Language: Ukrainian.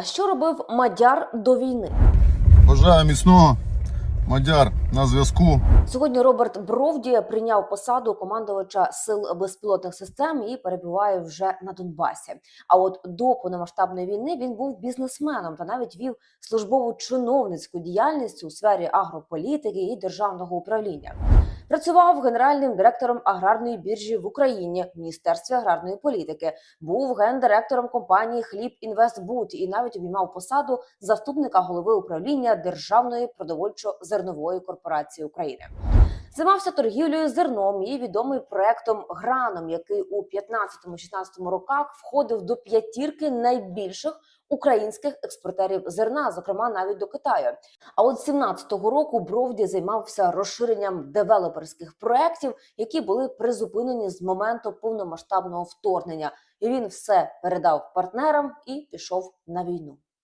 А що робив Мадяр до війни? Бажаю міцного. Мадяр на зв'язку. Сьогодні Роберт Бровді прийняв посаду командувача сил безпілотних систем і перебуває вже на Донбасі. А от до повномасштабної війни він був бізнесменом та навіть вів службову чиновницьку діяльність у сфері агрополітики і державного управління. Працював генеральним директором аграрної біржі в Україні в міністерстві аграрної політики. Був гендиректором компанії Хліб Інвестбуд і навіть обіймав посаду заступника голови управління Державної продовольчо-зернової корпорації України. Займався торгівлею зерном і відомий проектом Граном, який у 15-16 роках входив до п'ятірки найбільших українських експортерів зерна, зокрема навіть до Китаю. А от 17-го року Бровді займався розширенням девелоперських проєктів, які були призупинені з моменту повномасштабного вторгнення. І він все передав партнерам і пішов на війну.